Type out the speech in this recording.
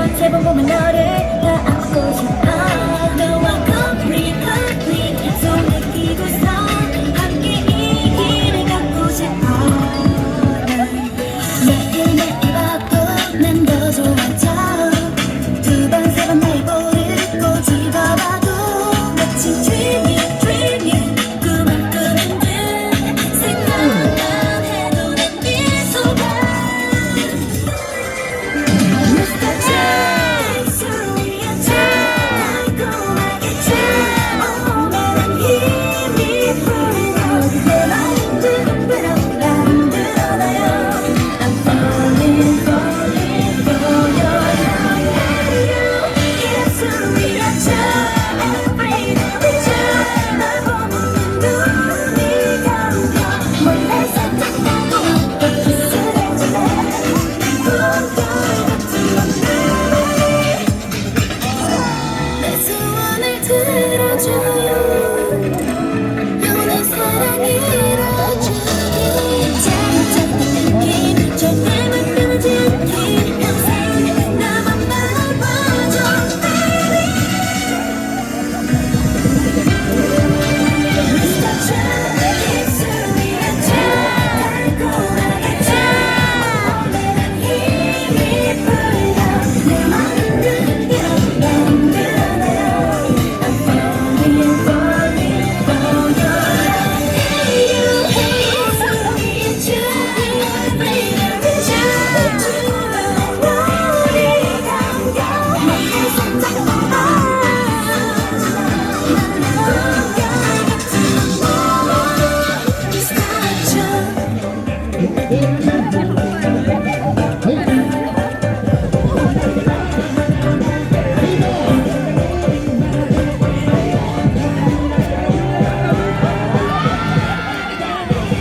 번, 세 번 보면 너를 다 안고 싶어. 너와 Thank you. Amen.